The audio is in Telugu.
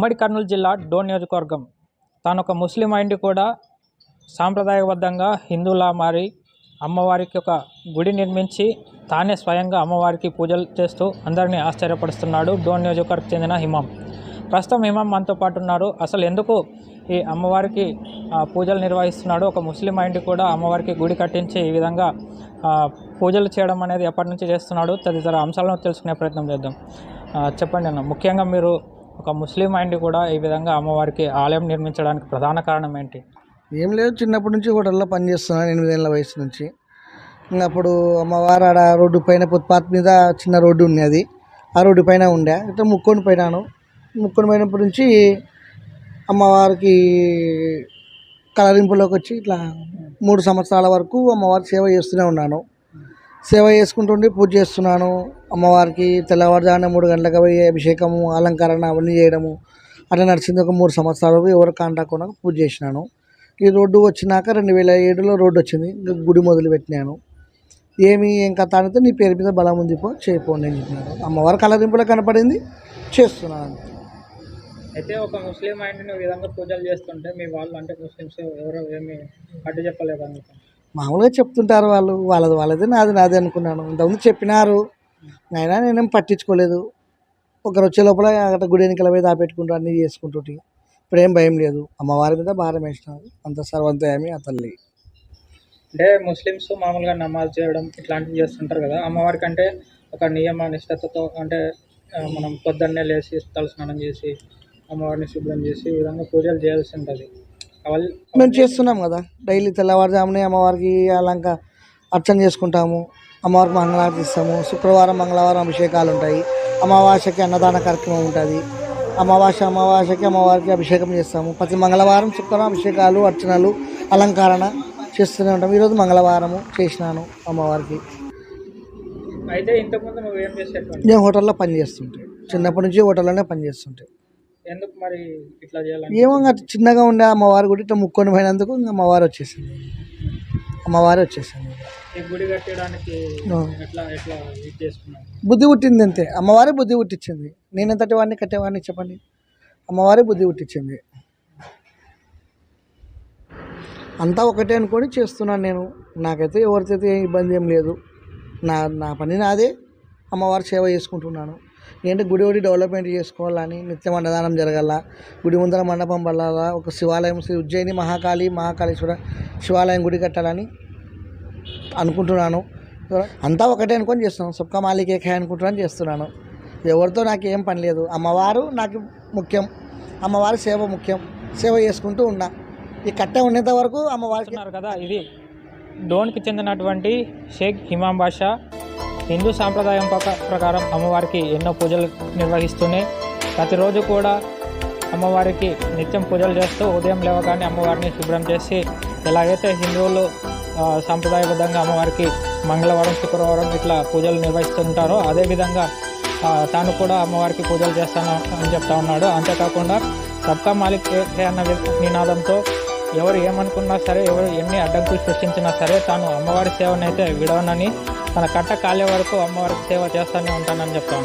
ఉమ్మడి కర్నూలు జిల్లా డోన్ నియోజకవర్గం. తాను ఒక ముస్లిం అయింది కూడా. సాంప్రదాయబద్ధంగా హిందువులా మారి అమ్మవారికి ఒక గుడి నిర్మించి తానే స్వయంగా అమ్మవారికి పూజలు చేస్తూ అందరినీ ఆశ్చర్యపరుస్తున్నాడు డోన్ నియోజకవర్గం చెందిన హిమం. ప్రస్తుతం హిమం మనతో పాటు ఉన్నారు. అసలు ఎందుకు ఈ అమ్మవారికి పూజలు నిర్వహిస్తున్నాడు? ఒక ముస్లిం అయింది కూడా అమ్మవారికి గుడి కట్టించి ఈ విధంగా పూజలు చేయడం అనేది ఎప్పటి నుంచి చేస్తున్నాడు? తదితర అంశాలను తెలుసుకునే ప్రయత్నం చేద్దాం. చెప్పండి అన్న ముఖ్యంగా మీరు ఒక ముస్లిం అయింది కూడా ఈ విధంగా అమ్మవారికి ఆలయం నిర్మించడానికి ప్రధాన కారణం ఏంటి? ఏం లేదు చిన్నప్పటి నుంచి హోటల్లో పనిచేస్తున్నాను ఎనిమిదేళ్ళ వయసు నుంచి. అప్పుడు అమ్మవారు ఆడ రోడ్డు పైన ఫుట్పాత్ మీద చిన్న రోడ్డు ఉన్నది ఆ రోడ్డు పైన ఉండే. ఇట్లా ముక్కొని పోయినాను. ముక్కొని పోయినప్పటి నుంచి అమ్మవారికి కలరింపులోకి వచ్చి ఇట్లా మూడు సంవత్సరాల వరకు అమ్మవారి సేవ చేస్తూనే ఉన్నాను. సేవ చేసుకుంటుండి పూజ చేస్తున్నాను. అమ్మవారికి తెల్లవారుజామున మూడు గంటలకు పోయి అభిషేకము అలంకరణ అవన్నీ చేయడము. అట్లా నడిచింది ఒక మూడు సంవత్సరాలకు ఎవరు కాంటాకుండా పూజ చేసినాను. ఈ రోడ్డు వచ్చినాక రెండు వేల ఏడులో రోడ్డు వచ్చింది. గుడి మొదలు పెట్టినాను. ఏమి ఏం కథ అంటే నీ పేరు మీద బలం ఉంది పో చేయిపోండి అని చెప్పినారు అమ్మవారి కలరింపులో కనపడింది. చేస్తున్నాను అయితే ఒక ముస్లిం ఆయన విధంగా పూజలు చేస్తుంటే మీ వాళ్ళు అంటే ముస్లిమ్స్ ఎవరో ఏమి అడ్డు చెప్పలేదు అనుకుంటున్నాను మామూలుగా చెప్తుంటారు వాళ్ళు వాళ్ళది వాళ్ళది నాది నాది అనుకున్నాను. ఇంతకుముందు చెప్పినారు. అయినా నేనేం పట్టించుకోలేదు. ఒకరు వచ్చే లోపల అక్కడ గుడి వెనకాల పోయి దాపెట్టుకుంటూ అన్నీ చేసుకుంటుంటే. ఇప్పుడు ఏం భయం లేదు. అమ్మవారి మీద భారం వేసినారు అంత సర్వంతయామి ఆ తల్లి. అంటే ముస్లిమ్స్ మామూలుగా నమాజ్ చేయడం ఇట్లాంటివి చేస్తుంటారు కదా. అమ్మవారికి అంటే ఒక నియమ నిష్ఠతతో అంటే మనం పొద్దున్నే లేచి తలస్నానం చేసి అమ్మవారిని శుభ్రం చేసి ఈ విధంగా పూజలు చేయాల్సి ఉంటుంది. మేము చేస్తున్నాం కదా. డైలీ తెల్లవారుజామునే అమ్మవారికి అలంక అర్చన చేసుకుంటాము. అమ్మవారికి మంగళారతి ఇస్తాము. శుక్రవారం మంగళవారం అభిషేకాలు ఉంటాయి. అమావాస్యకి అన్నదాన కార్యక్రమం ఉంటుంది. అమావాస్య అమావాస్యకి అమ్మవారికి అభిషేకం చేస్తాము. ప్రతి మంగళవారం శుక్రవారం అభిషేకాలు అర్చనలు అలంకరణ చేస్తూనే ఉంటాం ఈరోజు మంగళవారము చేసినాను అమ్మవారికి. అయితే ఇంతకుముందు నేను హోటల్లో పనిచేస్తుంటే చిన్నప్పటి నుంచి హోటల్లోనే పనిచేస్తుంటే ఎందుకు మరి ఇట్లా చేయాలని ఏమో ఇంకా చిన్నగా ఉండే అమ్మవారి గుడి ఇట్లా ముక్కొని పోయినందుకు ఇంకా అమ్మవారు వచ్చేసింది. అమ్మవారు వచ్చేసింది. ఈ గుడి కట్టడానికి ఆ. ఎట్లా ఎట్లా ఇది చేసుకున్నావు బుద్ధి పుట్టింది అంతే. అమ్మవారే బుద్ధి పుట్టించింది. నేను ఎంతటి వాడిని కట్టేవాడిని చెప్పండి? అమ్మవారే బుద్ధి పుట్టించింది. అంతా ఒకటే అనుకొని చేస్తున్నాను నేను. నాకైతే ఎవరితో ఏ ఇబ్బంది ఏం లేదు. నా నా పని నాదే. అమ్మవారి సేవ చేసుకుంటున్నాను. ఏంటంటే గుడి ఒకటి డెవలప్మెంట్ చేసుకోవాలని నిత్యం అన్నదానం జరగాల. గుడి ముందర మండపం పడాలా. ఒక శివాలయం శ్రీ ఉజ్జయిని మహాకాళి మహాకాళేశ్వర శివాలయం గుడి కట్టాలని అనుకుంటున్నాను. అంతా ఒకటే అనుకొని చేస్తున్నాను. సబ్కా మాలిక్ అనుకుంటున్నాను చేస్తున్నాను. ఎవరితో నాకు ఏం పని లేదు. అమ్మవారు నాకు ముఖ్యం. అమ్మవారి సేవ ముఖ్యం. సేవ చేసుకుంటూ ఉన్నా. ఈ కట్ట ఉండేంత వరకు అమ్మవారు కదా ఇది. డోన్కి చెందినటువంటి షేక్ హిమాం బాషా హిందూ సాంప్రదాయం ప్రకారం అమ్మవారికి ఎన్నో పూజలు నిర్వహిస్తూనే ప్రతిరోజు కూడా అమ్మవారికి నిత్యం పూజలు చేస్తూ ఉదయం లేవగానే అమ్మవారిని శుభ్రం చేసి ఎలాగైతే హిందువులు సాంప్రదాయబద్ధంగా అమ్మవారికి మంగళవారం శుక్రవారం ఇట్లా పూజలు నిర్వహిస్తుంటారో అదేవిధంగా తాను కూడా అమ్మవారికి పూజలు చేస్తాను అని చెప్తా ఉన్నాడు. అంతేకాకుండా సబ్కా మాలిక్ అన్న నినాదంతో ఎవరు ఏమనుకున్నా సరే ఎవరు ఎన్ని అడ్డంకులు సృష్టించినా సరే తాను అమ్మవారి సేవనైతే విడవనని తన కట్ట కాలే వరకు అమ్మవారికి సేవ చేస్తూనే ఉంటానని చెప్తా